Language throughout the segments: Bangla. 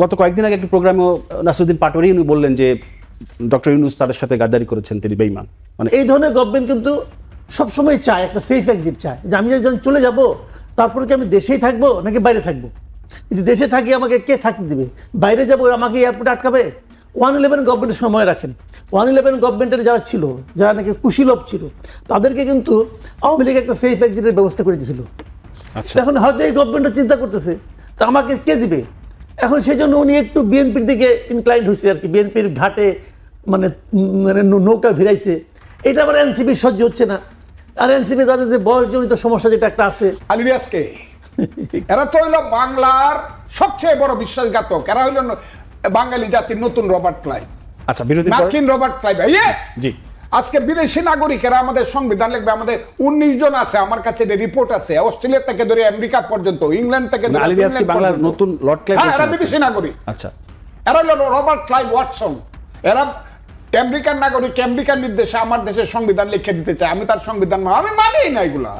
গত কয়েকদিন আগে একটি প্রোগ্রামে নাসরুদ্দিন পাটোয়ারি উনি বললেন যে ডক্টর ইউনুস তাদের সাথে গাদ্দারি করেছেন তিনি বেইমান মানে এই ধরনের গভর্নমেন্ট কিন্তু সবসময় চায় একটা সেফ এক্সিট চায় যে আমি যখন চলে যাব তারপরে কি আমি দেশেই থাকব নাকি বাইরে থাকব? যদি দেশে থাকি আমাকে কে থাকতে দিবে? বাইরে যাব আমাকে এয়ারপোর্টে আটকাবে? ওয়ান ইলেভেন গভর্নমেন্টের সময় রাখেন। ওয়ান ইলেভেন গভর্নমেন্টের যারা ছিল যারা নাকি কুশীলভ ছিল তাদেরকে কিন্তু আওয়ামী লীগ একটা সেফ এক্সিটের ব্যবস্থা করে দিয়েছিল। আচ্ছা। এখন হয়তো এই গভর্নমেন্টও চিন্তা করতেছে তা আমাকে কে দিবে? এখন সেই জন্য উনি একটু বিএনপির দিকে ইনক্লাইন্ড হয়েছে আর কি। বিএনপির ঘাটে মানে মানে নৌকা ভিড়াইছে। এটা আবার এনসিপি সহ্য হচ্ছে না। আর এনসিপি তাদের যে বয়সজনিত সমস্যা যেটা একটা আছে। আলিরিয়াসকে এরা তো হইল বাংলার সবচেয়ে বড় বিশ্বাসঘাতক। এরা হইল বাঙালি জাতির নতুন রবার্ট ক্লাইভ। আচ্ছা মার্কিন রবার্ট ক্লাইভ। জি। আজকে বিদেশি নাগরিকেরা আমাদের সংবিধান লিখবে আমাদের উনিশ জন আছে আমার কাছে রিপোর্ট আছে অস্ট্রেলিয়া থেকে ধরে আমেরিকা পর্যন্ত ইংল্যান্ড থেকে ফিনল্যান্ড বাংলার নতুন লর্ড ক্লাইভ হ্যাঁ এরা বিদেশি নাগরিক। আচ্ছা। এরা হলো রবার্ট ক্লাইভ ওয়াটসন এরা আমেরিকান নাগরিক আমেরিকার নির্দেশে আমার দেশের সংবিধান লিখে দিতে চায়। আমি তার সংবিধান আমি মানি না এগুলা।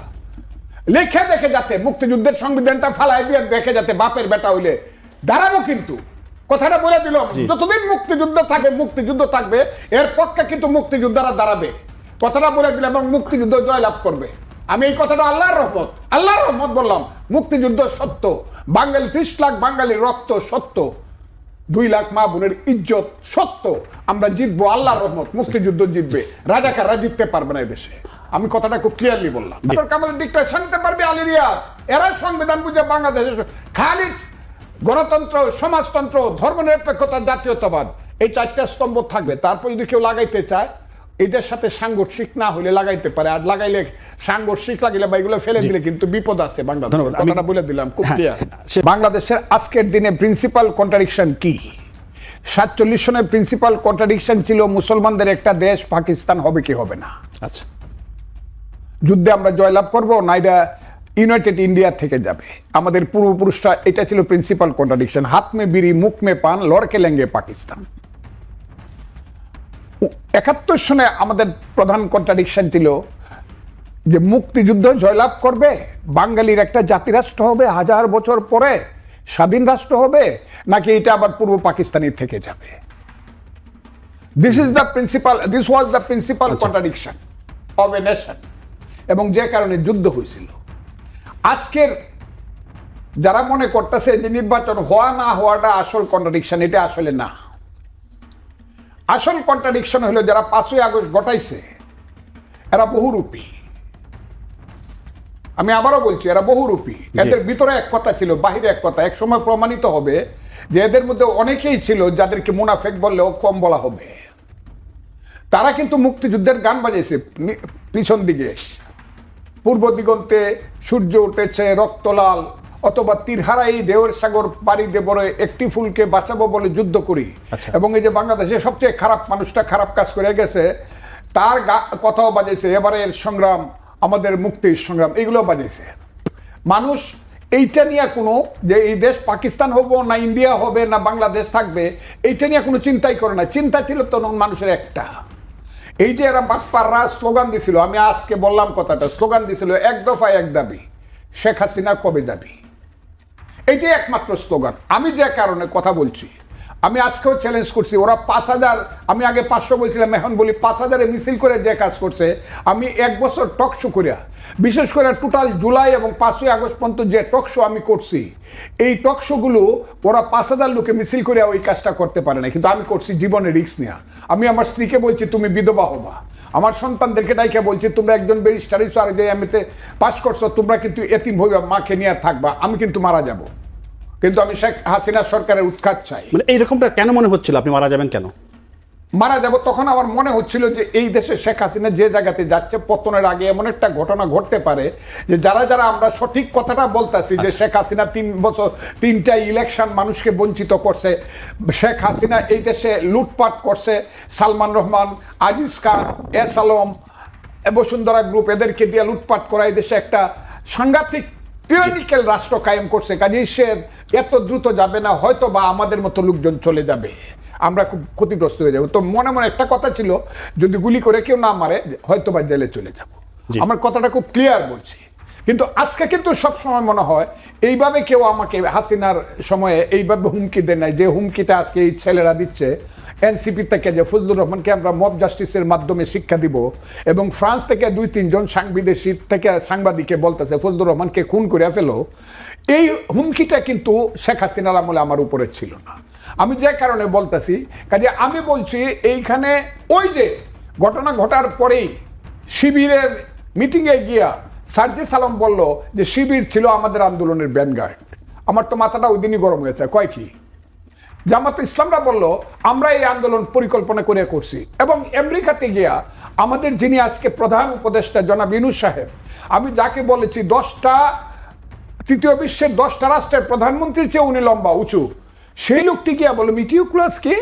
লিখে দেখে যাতে মুক্তিযুদ্ধের সংবিধানটা ফালাই দিয়ে দেখে যাতে বাপের বেটা হইলে। দাঁড়াবো কিন্তু। কথাটা বলে দিল। যতদিন মুক্তিযুদ্ধ থাকবে মুক্তিযুদ্ধ থাকবে এর পক্ষে কিন্তু মুক্তিযোদ্ধারা দাঁড়াবে। কথাটা বলে দিল এবং মুক্তিযুদ্ধ জয়লাভ করবে। আমি এই কথাটা আল্লাহর রহমত আল্লাহর রহমত বললাম মুক্তিযুদ্ধ সত্য বাঙালি ত্রিশ লাখ বাঙালির রক্ত সত্য দুই লাখ মা বোনের ইজ্জত সত্য আমরা জিতবো আল্লাহর রহমত মুক্তিযুদ্ধ জিতবে। রাজাকাররা জিততে পারবে না এদেশে। আমি কথাটা খুব ক্লিয়ারলি বললাম। ডক্টর কামাল ডিক্টেশন শান্তি পারবে আলী রিয়াজ। এরা সংবিধান বুঝে বাংলাদেশের খালি গণতন্ত্র সমাজতন্ত্র ধর্মনিরপেক্ষতা জাতীয়তাবাদ এই চারটা স্তম্ভ থাকবে। তারপর যদি কেউ লাগাইতে চায় এটার সাথে সাংঘর্ষিক না হলে লাগাইতে পারে। আর লাগাইলে সাংঘর্ষিক লাগিলে বা এগুলো ফেলে দিলে কিন্তু বিপদ আছে বাংলাদেশ। কথাটা বলে দিলাম খুব হ্যাঁ, সে- বাংলাদেশের আজকের দিনে প্রিন্সিপাল কন্ট্রাডিকশন কি? সাতচল্লিশ সনের প্রিন্সিপাল কন্ট্রাডিকশন ছিল মুসলমানদের একটা দেশ পাকিস্তান হবে কি হবে না? আচ্ছা। যুদ্ধে আমরা জয়লাভ করব না এটা ইউনাইটেড ইন্ডিয়া থেকে যাবে। আমাদের পূর্বপুরুষরা এটা ছিল প্রিন্সিপাল কন্ট্রাডিকশন হাত মে বিড়ি মুখ মে পান লড়কে লেঙ্গে পাকিস্তান। একাত্তর সনে আমাদের প্রধান কন্ট্রাডিকশন ছিল যে মুক্তিযুদ্ধ জয়লাভ করবে বাঙালির একটা জাতিরাষ্ট্র হবে হাজার বছর পরে স্বাধীন রাষ্ট্র হবে নাকি এটা আবার পূর্ব পাকিস্তানি থেকে যাবে? This is the principal this was the principal contradiction of a nation এবং যে কারণে যুদ্ধ হয়েছিল। আজকের যারা মনে করতেছে যে নির্বাচন হওয়া না হওয়াটা আসল কন্ট্রাডিকশন এটা আসলে না। আসল কন্ট্রাডিকশন হলো যারা পাঁচই আগস্ট ঘটাইছে এরা বহুরূপী। আমি আবারও বলছি এরা বহুরূপী। এদের ভিতরে এক কথা ছিল বাহিরে এক কথা। এক সময় প্রমাণিত হবে যে এদের মধ্যে অনেকেই ছিল যাদেরকে মুনাফেক বললেও কম বলা হবে। তারা কিন্তু মুক্তিযুদ্ধের গান বাজাইছে পিছন দিকে। পূর্ব দিগন্তে সূর্য উঠেছে রক্তলাল অথবা তীরহারাই ঢেউয়ের সাগর পাড়ি দেবরে একটি ফুলকে বাঁচাবো বলে যুদ্ধ করি। আচ্ছা। এবং এই যে বাংলাদেশে সবচেয়ে খারাপ মানুষটা খারাপ কাজ করে গেছে তার কথাও বাজাইছে এবারের সংগ্রাম আমাদের মুক্তির সংগ্রাম এগুলো বাজাইছে। মানুষ এইটা নিয়ে কোনো যে এই দেশ পাকিস্তান হব না ইন্ডিয়া হবে না বাংলাদেশ থাকবে এইটা নিয়ে কোনো চিন্তাই করে না। চিন্তা ছিল তখন মানুষের একটা। এই যে এরা বাপ্পাররা স্লোগান দিছিল, আমি আজকে বললাম কথাটা, স্লোগান দিছিল, এক দফা এক দাবি, শেখ হাসিনা কবে দাবি? এইটাই একমাত্র স্লোগান। আমি যে কারণে কথা বলছি আমি আজকেও চ্যালেঞ্জ করছি। ওরা পাঁচ হাজার, আমি আগে পাঁচশো বলছিলাম, এখন বলি পাঁচ হাজারে মিছিল করে যে কাজ করছে, আমি এক বছর টক শো করিয়া, বিশেষ করে টোটাল জুলাই এবং পাঁচই আগস্ট পর্যন্ত যে টক শো আমি করছি, এই টক শোগুলো ওরা পাঁচ হাজার লোকে মিছিল করিয়া ওই কাজটা করতে পারে না কিন্তু আমি করছি জীবনে রিস্ক নেওয়া আমি আমার স্ত্রীকে বলছি, তুমি বিধবা হবা। আমার সন্তানদেরকে ডাইকে বলছি, তোমরা একজন ব্যারিস্টার হইছো আরেকজন এমএতে পাস করছ, তোমরা কিন্তু এতিম হইবা, মাকে নিয়ে থাকবা, আমি কিন্তু মারা যাব। কিন্তু আমি শেখ হাসিনা সরকারের উৎখাত চাই। মানে এইরকমটা কেন মনে হচ্ছিল? আপনি মারা যাবেন কেন? মারা যাব তখন আমার মনে হচ্ছিল যে এই দেশে শেখ হাসিনা যে জায়গাতে যাচ্ছে পতনের আগে এমন একটা ঘটনা ঘটতে পারে যে যারা যারা আমরা সঠিক কথাটা বলতাছি যে শেখ হাসিনা তিন বছর তিনটা ইলেকশন মানুষকে বঞ্চিত করছে শেখ হাসিনা এই দেশে লুটপাট করছে সালমান রহমান আজিজ খান এস আলম বসুন্ধরা গ্রুপ এদেরকে দিয়ে লুটপাট করা এই দেশে একটা সাংঘাতিক টিরানিক্যাল রাষ্ট্র কায়েম করছে কাজেই সে এত দ্রুত যাবে না হয়তো বা আমাদের মতো লোকজন চলে যাবে। আমরা খুব ক্ষতিগ্রস্ত হয়ে যাব। তো মনে মনে একটা কথা ছিল যদি গুলি করে কেউ না মারে হয়তো বা জেলে চলে যাব। আমার কথাটা খুব ক্লিয়ার বলছি। কিন্তু আজকে কিন্তু সব সময় মনে হয় এইভাবে কেউ আমাকে হাসিনার সময়ে এইভাবে হুমকি দেয় নাই যে হুমকিটা আজকে এই ছেলেরা দিচ্ছে এনসিপি থেকে যে ফজলুর রহমানকে আমরা মব জাস্টিসের মাধ্যমে শিক্ষা দিব এবং ফ্রান্স থেকে দুই তিনজন সাংবিদেশি থেকে সাংবাদিকে বলতেছে, ফজলুর রহমানকে খুন করে ফেলো। এই হুমকিটা কিন্তু শেখ হাসিনার আমলে আমার উপরে ছিল না। আমি যে কারণে বলতেছি, কাজে আমি বলছি, এইখানে ওই যে ঘটনা ঘটার পরেই শিবিরের মিটিংয়ে গিয়া সার্জি সালাম বলল যে, শিবির ছিল আমাদের আন্দোলনের ব্যানগার্ড আমার তো মাথাটা ওই দিনই গরম হয়েছে কয় কি? জামাত ইসলামরা বলল আমরা এই আন্দোলন পরিকল্পনা করে করছি। এবং আমেরিকাতে গিয়া আমাদের যিনি আজকে প্রধান উপদেষ্টা জনাব ইনুস সাহেব আমি যাকে বলেছি দশটা তৃতীয় বিশ্বের দশটা রাষ্ট্রের প্রধানমন্ত্রীর চেয়ে উনি লম্বা উঁচু সেই লোকটি গিয়া বলো মিটিউক্লাসকে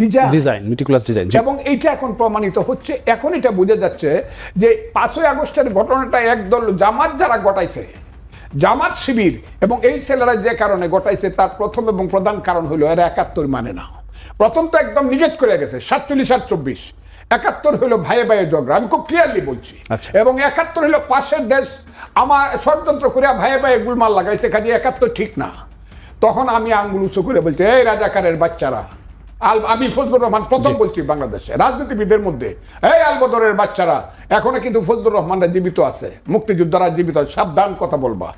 ডিজা ডিজাইন মিটিকুলাস ডিজাইন এবং এইটা এখন প্রমাণিত হচ্ছে এখন এটা বোঝা যাচ্ছে যে পাঁচই আগস্টের ঘটনাটা একদল জামাত যারা ঘটাইছে জামাত শিবির এবং এই ছেলেরা যে কারণে ঘটাইছে তার প্রথম এবং প্রধান কারণ হলো এরা একাত্তর মানে না। প্রথম তো একদম নিগেট করে গেছে সাতচল্লিশ আর চব্বিশ। একাত্তর হলো ভাইয়ে ভাইয়ে ঝগড়া আমি খুব ক্লিয়ারলি বলছি। আচ্ছা। এবং একাত্তর হলো পাশের দেশ আমার ষড়যন্ত্র করে ভাইয়ে ভাইয়ে গুলমাল লাগাইছে কাজে একাত্তর ঠিক না। তখন আমি আঙ্গুল উঁচু করে বলছি এই রাজাকারের বাচ্চারা আল আমি ফজলুর রহমান প্রথম বলছি বাংলাদেশে রাজনীতিবিদের মধ্যে। এই আলবদরের বাচ্চারা এখনও কিন্তু ফজলুর রহমানরা জীবিত আছে। মুক্তিযোদ্ধারা জীবিত। সাবধান কথা বলবা।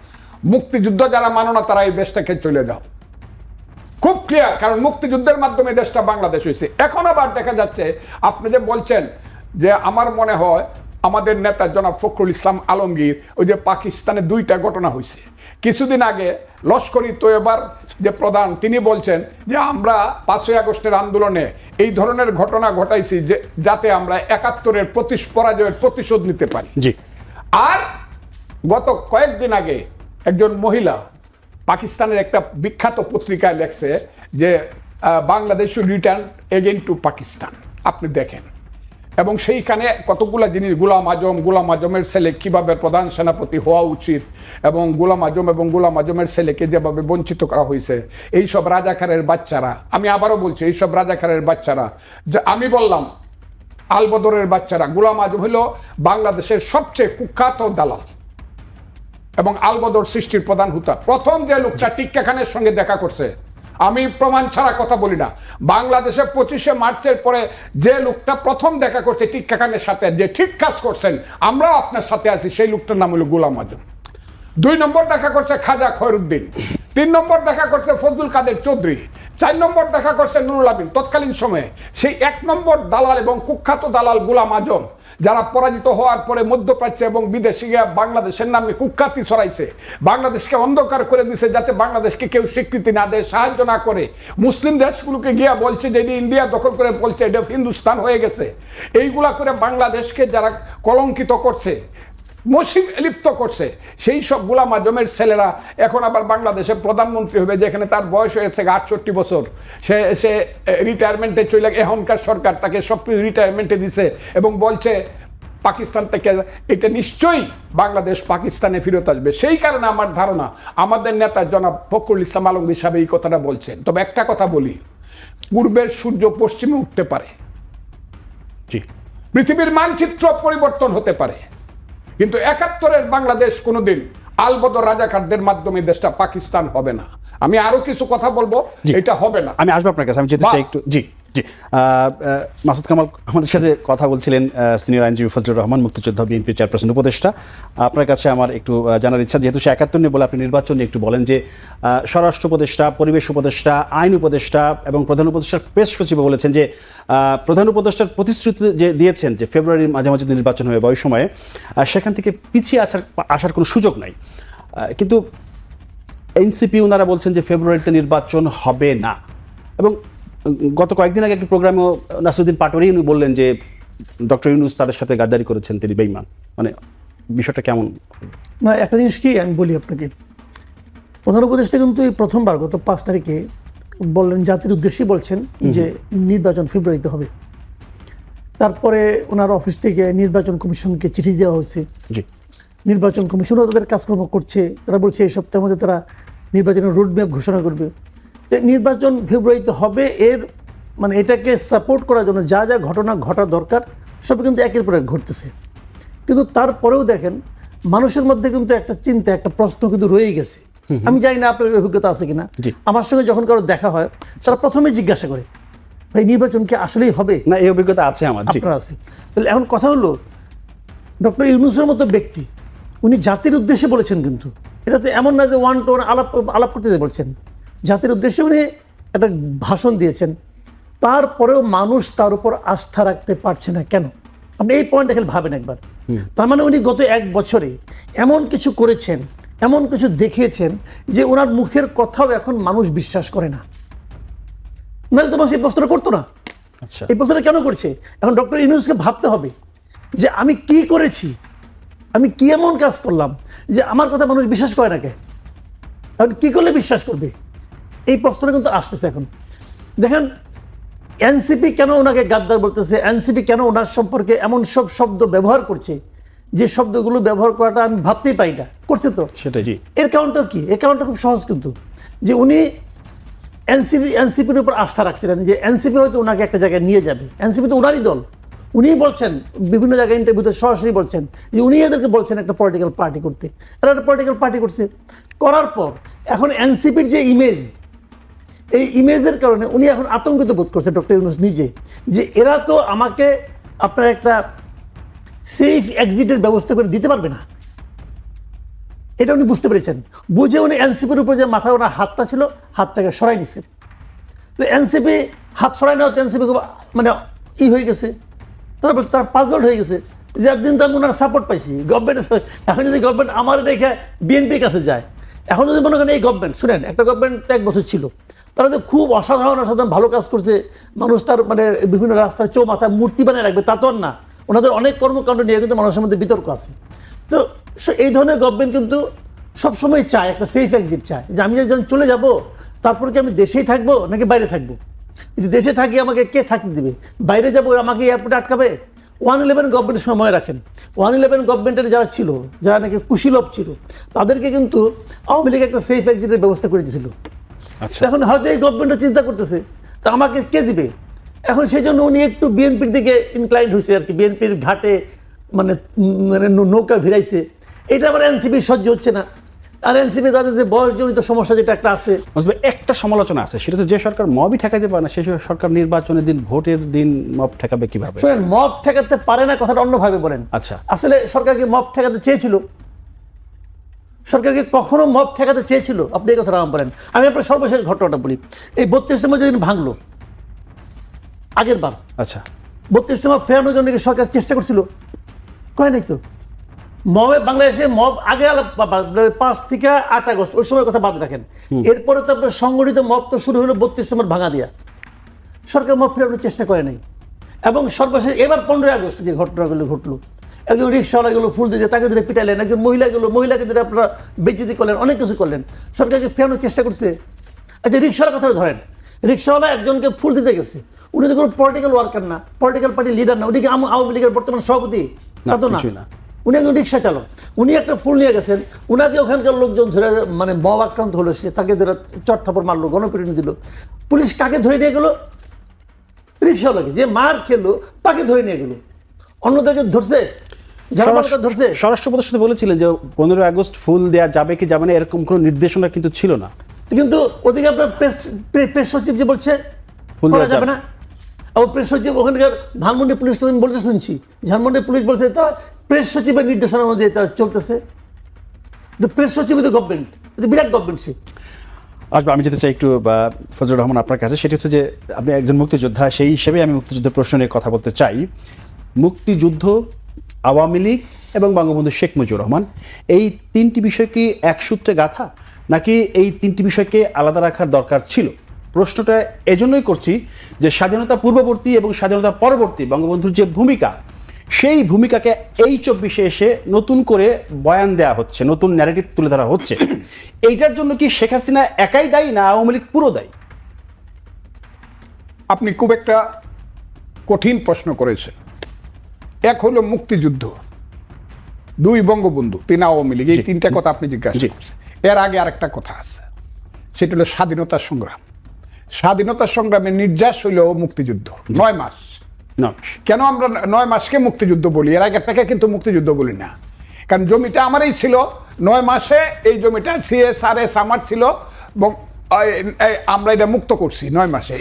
মুক্তিযুদ্ধ যারা মানো না তারা এই দেশটাকে চলে যাও। খুব ক্লিয়ার কারণ মুক্তিযুদ্ধের মাধ্যমে দেশটা বাংলাদেশ হয়েছে। এখন আবার দেখা যাচ্ছে আপনি যে বলছেন যে আমার মনে হয় আমাদের নেতা জনাব ফখরুল ইসলাম আলমগীর ওই যে পাকিস্তানে দুইটা ঘটনা হয়েছে কিছুদিন আগে লস্করি তৈয়বার যে প্রধান তিনি বলছেন যে আমরা পাঁচই আগস্টের আন্দোলনে এই ধরনের ঘটনা ঘটাইছি যে যাতে আমরা একাত্তরের প্রতি পরাজয়ের প্রতিশোধ নিতে পারি। জি। আর গত কয়েকদিন আগে একজন মহিলা পাকিস্তানের একটা বিখ্যাত পত্রিকায় লেখছে যে Bangladesh return again to Pakistan. আপনি দেখেন। এবং সেইখানে কতগুলা জিনিস, গুলাম আজম, গুলাম আজমের ছেলে কীভাবে প্রধান সেনাপতি হওয়া উচিত এবং গুলাম আজম এবং গুলাম আজমের ছেলেকে যেভাবে বঞ্চিত করা হয়েছে, এইসব রাজাকারের বাচ্চারা, আমি আবারও বলছি, এইসব রাজাকারের বাচ্চারা, যে আমি বললাম, আলবদরের বাচ্চারা, গুলাম আজম হলো বাংলাদেশের সবচেয়ে কুখ্যাত দালাল এবং আলবদর সৃষ্টির প্রধান হুতা। প্রথম যে লোকটা টিক্কা খানের সঙ্গে দেখা করছে আমি প্রমাণ ছাড়া কথা বলি না। বাংলাদেশে পঁচিশে মার্চের পরে যে লোকটা প্রথম দেখা করছে টিক্কা খানের সাথে, যে ঠিক কাজ করছেন, আমরাও আপনার সাথে আছি, সেই লোকটার নাম হলো গোলাম আজম। দুই নম্বর দেখা করছে খাজা খয়রুদ্দিন, তিন নম্বর দেখা করছে ফজলুল কাদের চৌধুরী, চার নম্বর দেখা করছে নুরুল আমিন। তৎকালীন সময়ে সেই এক নম্বর দালাল এবং কুখ্যাত দালাল গুলাম আজম যারা পরাজিত হওয়ার পরে মধ্যপ্রাচ্য এবং বিদেশে গিয়ে বাংলাদেশের নামে কুখ্যাতি ছড়াইছে, বাংলাদেশকে অন্ধকার করে দিছে যাতে বাংলাদেশকে কেউ স্বীকৃতি না দেয়, সাহায্য না করে। মুসলিম দেশগুলোকে গিয়া বলছে যে ইন্ডিয়া দখল করে বলছে, এটা হিন্দুস্তান হয়ে গেছে। এইগুলা করে বাংলাদেশকে যারা কলঙ্কিত করছে মসিব লিপ্ত করছে। সেই সব গুলাম আজমের ছেলেরা এখন আবার বাংলাদেশের প্রধানমন্ত্রী হবে যেখানে তার বয়স হয়েছে আটষট্টি বছর। সে সে রিটায়ারমেন্টে চলে এখনকার সরকার তাকে সব কিছু রিটায়ারমেন্টে দিছে এবং বলছে পাকিস্তান থেকে এটা নিশ্চয়ই বাংলাদেশ পাকিস্তানে ফিরত আসবে। সেই কারণে আমার ধারণা আমাদের নেতা জনাব ফখরুল ইসলাম আলমগীর সাহেব এই কথাটা বলছেন। তবে একটা কথা বলি পূর্বের সূর্য পশ্চিমে উঠতে পারে। পৃথিবীর মানচিত্র পরিবর্তন হতে পারে। কিন্তু একাত্তরের বাংলাদেশ কোনোদিন আলবদর রাজাকারদের মাধ্যমে দেশটা পাকিস্তান হবে না। আমি আরও কিছু কথা বলব। এটা হবে না। আমি আসব আপনার কাছে আমি যেতে চাই একটু। জি। জি মাসুদ কামাল আমাদের সাথে কথা বলছিলেন সিনিয়র আইনজীবী ফজলুর রহমান, মুক্তিযোদ্ধা বিএনপি চেয়ারপারসন উপদেষ্টা। আপনার কাছে আমার একটু জানার ইচ্ছা, যেহেতু সে একাত্তর নিয়ে বলে আপনি নির্বাচন নিয়ে একটু বলেন যে স্বরাষ্ট্র উপদেষ্টা, পরিবেশ উপদেষ্টা, আইন উপদেষ্টা এবং প্রধান উপদেষ্টার প্রেস সচিব বলেছেন যে প্রধান উপদেষ্টার প্রতিশ্রুতি যে দিয়েছেন যে ফেব্রুয়ারির মাঝামাঝি নির্বাচন হবে ওই সময়ে সেখান থেকে পিছিয়ে আসার আসার কোনো সুযোগ নাই। কিন্তু এনসিপি ওনারা বলছেন যে ফেব্রুয়ারিতে নির্বাচন হবে না। এবং গত কয়েকদিন আগে একটি প্রোগ্রামেও নাসিরুদ্দিন পাটোয়ারি উনি বললেন যে ডক্টর ইউনুস তাদের সাথে গাদ্দারি করেছেন তিনি বেইমান মানে বিষয়টা কেমন? না একটা জিনিস কি আমি বলি আপনাকে। প্রধান উপদেষ্টা কিন্তু এই প্রথমবার গত পাঁচ তারিখে বললেন জাতির উদ্দেশ্যেই বলছেন যে নির্বাচন ফেব্রুয়ারিতে হবে। তারপরে ওনার অফিস থেকে নির্বাচন কমিশনকে চিঠি দেওয়া হয়েছে। জি। নির্বাচন কমিশনও তাদের কাজকর্ম করছে। তারা বলছে এই সপ্তাহের মধ্যে তারা নির্বাচনের রোডম্যাপ ঘোষণা করবে। যে নির্বাচন ফেব্রুয়ারিতে হবে এর মানে এটাকে সাপোর্ট করার জন্য যা যা ঘটনা ঘটা দরকার সব কিন্তু একের পর এক ঘটতেছে। কিন্তু তারপরেও দেখেন মানুষের মধ্যে কিন্তু একটা চিন্তা একটা প্রশ্ন কিন্তু রয়েই গেছে। আমি জানি না আপনার অভিজ্ঞতা আছে কিনা। আমার সঙ্গে যখন কারও দেখা হয় তারা প্রথমে জিজ্ঞাসা করে ভাই নির্বাচন কি আসলেই হবে? না এই অভিজ্ঞতা আছে আমার আপনার আছে। তাহলে এখন কথা হলো ডক্টর ইউনুসের মতো ব্যক্তি উনি জাতির উদ্দেশ্যে বলেছেন কিন্তু। এটা তো এমন না যে ওয়ান টু ওয়ান আলাপ আলাপ করতে বলছেন। জাতির উদ্দেশ্যে উনি একটা ভাষণ দিয়েছেন। তারপরেও মানুষ তার উপর আস্থা রাখতে পারছে না কেন? আপনি এই পয়েন্ট খেলে ভাবেন একবার। তার মানে উনি গত এক বছরে এমন কিছু করেছেন এমন কিছু দেখিয়েছেন যে ওনার মুখের কথাও এখন মানুষ বিশ্বাস করে না। নাহলে তোমার সেই প্রশ্নটা করতো না। আচ্ছা। এই প্রশ্নটা কেন করছে? এখন ডক্টর ইউনুসকে ভাবতে হবে যে আমি কি করেছি? আমি কি এমন কাজ করলাম যে আমার কথা মানুষ বিশ্বাস করে না কে? এখন কী করলে বিশ্বাস করবে? এই প্রশ্নটা কিন্তু আসতেছে এখন। দেখেন এনসিপি কেন ওনাকে গাদ্দার বলতেছে? এনসিপি কেন ওনার সম্পর্কে এমন সব শব্দ ব্যবহার করছে? যে শব্দগুলো ব্যবহার করাটা আমি ভাবতেই পাই না। করছে তো? সেটাই জি। এর কারণটা কি? এর কারণটা খুব সহজ কিন্তু। যে উনি এনসিপি এনসিপির উপর আস্থা রাখছিলেন যে এনসিপি হয়তো ওনাকে একটা জায়গায় নিয়ে যাবে। এনসিপি তো ওনারই দল। উনিই বলছেন বিভিন্ন জায়গায় ইন্টারভিউতে সরাসরি বলছেন যে উনি এদেরকে বলছেন একটা পলিটিক্যাল পার্টি করতে। এরা একটা পলিটিক্যাল পার্টি করছে। করার পর এখন এনসিপির যে ইমেজ এই ইমেজের কারণে উনি এখন আতঙ্কিত বোধ করছেন ডক্টর ইউনুস নিজে, যে এরা তো আমাকে আপনার একটা সেফ এক্সিটের ব্যবস্থা করে দিতে পারবে না। এটা উনি বুঝতে পেরেছেন। বুঝে উনি এনসিপির উপর যে মাথায় ওনার হাতটা ছিল, হাতটাকে সরাই নিছে। তো এনসিপি হাত সরাই নেওয়া এনসিপি খুব মানে ই হয়ে গেছে। তারপর তার পাজল হয়ে গেছে। যে একদিন তো আমি ওনার সাপোর্ট পাইছি। গভর্নমেন্ট এখন যদি গভর্নমেন্ট আমার রেখে বিএনপির কাছে যায়, এখন যদি মনে করেন এই গভর্নমেন্ট শুনেন, একটা গভর্নমেন্ট এক বছর ছিল। তারা তো খুব অসাধারণ অসাধারণ ভালো কাজ করছে। মানুষ তার মানে বিভিন্ন রাস্তায় চৌ মাথায় মূর্তি বানিয়ে রাখবে, তা তো না। ওনাদের অনেক কর্মকাণ্ড নিয়ে কিন্তু মানুষের মধ্যে বিতর্ক আছে। তো এই ধরনের গভর্নমেন্ট কিন্তু সবসময় চায়, একটা সেফ এক্সিট চায়। যে আমি যখন চলে যাব, তারপর কি আমি দেশেই থাকব নাকি বাইরে থাকব? যদি দেশে থাকি, আমাকে কে থাকতে দেবে? বাইরে যাব আমাকে এয়ারপোর্টে আটকাবে? ওয়ান ইলেভেন গভর্নমেন্টের সময় রাখেন। ওয়ান ইলেভেন গভর্নমেন্টের যারা ছিল, যারা নাকি কুশীলভ ছিল, তাদেরকে কিন্তু আওয়ামী লীগ একটা সেফ এক্সিটের ব্যবস্থা করে দিয়েছিল। এখন হয়তো এই গভর্নমেন্টও চিন্তা করতেছে। তা আমাকে কে দিবে? এখন সেই জন্য উনি একটু বিএনপির দিকে ইনক্লাইন্ড হয়েছে আর কি। বিএনপির ঘাটে মানে মানে নৌকা ভিড়াইছে। এটা আবার এনসিপি সহ্য হচ্ছে না। আর এনসিপি তাদের যে বয়সজনিত সমস্যা যেটা একটা আছে। একটা সমালোচনা আছে। সেটা যে সরকার মবই ঠেকাইতে পারে না সেই সরকার নির্বাচনের দিন ভোটের দিন মব ঠেকাবে কীভাবে? মব ঠেকাতে পারে না কথাটা অন্যভাবে বলেন। আচ্ছা। আসলে সরকারকে মব ঠেকাতে চেয়েছিল? সরকারকে কখনো মব ঠেকাতে চেয়েছিল? আপনি এই কথাটা আমার বলেন। আমি আপনার সর্বশেষ ঘটনাটা বলি। এই বত্রিশ নম্বর যেদিন ভাঙলো আগের বার। আচ্ছা। বত্রিশ নম্বর ফেরানোর জন্য সরকার চেষ্টা করছিল? কয় নাই তো। মবে বাংলাদেশে মব আগে পাঁচ থেকে আট আগস্ট ওই সময় কথা বাদ রাখেন। এরপরে তো আপনার সংগঠিত মব তো শুরু হলো বত্রিশ নম্বর ভাঙা দিয়া। সরকার মব ফেরানোর চেষ্টা করে নাই। এবং সর্বশেষ এবার পনেরোই আগস্ট যে ঘটনাগুলো ঘটলো একজন রিক্সাওয়ালা গেলো ফুল দিয়ে তাকে ধরে পিটাইলেন। একজন মহিলা গেলো মহিলাকে ধরে আপনারা বেচিতি করলেন অনেক কিছু করলেন। সরকারকে ফেরানোর চেষ্টা করছে। আচ্ছা রিক্সাওয়ালা কথা ধরেন। রিক্সাওয়ালা একজনকে ফুল দিতে গেছে। উনি তো কোনো পলিটিক্যাল ওয়ার্কার না পলিটিক্যাল পার্টির লিডার না উনি কি আওয়ামী লীগের বর্তমান সভাপতি? তা তো না। উনি একজন রিক্সা চালক। উনি একটা ফুল নিয়ে গেছেন। উনাকে ওখানকার লোকজন ধরে মানে মব আক্রান্ত হলো সে তাকে ধরে চট থাপড় মারলো গণপিটুনি দিল। পুলিশ কাকে ধরে নিয়ে গেলো? রিক্সাওয়ালাকে যে মার খেলো তাকে ধরে নিয়ে গেলো। অন্যদেরকে ধরছে? স্বরাষ্ট্র উপদেষ্টা বলেছিলেন যে পনেরোই আগস্ট ফুল দেওয়া যাবে কি যাবে না এরকম কোনো নির্দেশনা কিন্তু ছিল না। কিন্তু ওদিকে আপনার প্রেস প্রেস সচিব যে বলছে ফুল দেওয়া যাবে। না। আবার প্রেস সচিব ওখানকার ধানমন্ডি পুলিশ আমি বলতে শুনছি ধানমন্ডি পুলিশ বলছে তারা প্রেস সচিবের নির্দেশনা অনুযায়ী তারা চলতেছে। প্রেস সচিব তো গভর্নমেন্ট বিরাট গভর্নমেন্ট সে। আসবে আমি যেতে চাই একটু বা, ফজলুর রহমান আপনার কাছে। সেটি হচ্ছে যে আপনি একজন মুক্তিযোদ্ধা সেই হিসেবে আমি মুক্তিযুদ্ধের প্রশ্ন নিয়ে কথা বলতে চাই। মুক্তিযুদ্ধ আওয়ামী লীগ এবং বঙ্গবন্ধু শেখ মুজিবুর রহমান, এই তিনটি বিষয় কি এক সূত্রে গাথা নাকি এই তিনটি বিষয়কে আলাদা রাখার দরকার ছিল? প্রশ্নটা এজন্যই করছি যে স্বাধীনতা পূর্ববর্তী এবং স্বাধীনতা পরবর্তী বঙ্গবন্ধুর যে ভূমিকা, সেই ভূমিকাকে এই চব্বিশে এসে নতুন করে বয়ান দেওয়া হচ্ছে, নতুন ন্যারেটিভ তুলে ধরা হচ্ছে। এইটার জন্য কি শেখ হাসিনা একাই দায়ী না আওয়ামী লীগ পুরো দায়ী? আপনি খুব একটা কঠিন প্রশ্ন করেছেন। এক হলো মুক্তিযুদ্ধ দুই বঙ্গবন্ধু তিন আওয়ামী লীগ এই তিনটা কথা আপনি জিজ্ঞাসা করছেন। এর আগে আরেকটা কথা আছে সেটা হলো স্বাধীনতা সংগ্রাম। স্বাধীনতা সংগ্রামের নির্যাস হইল মুক্তিযুদ্ধ নয় মাস। কেন আমরা নয় মাসকে মুক্তিযুদ্ধ বলি? এর আগেরটাকে কিন্তু মুক্তিযুদ্ধ বলি না। কারণ জমিটা আমারই ছিল নয় মাসে এই জমিটা সিএসআরএস আমার ছিল এবং আমরা এটা মুক্ত করছি নয় মাসে।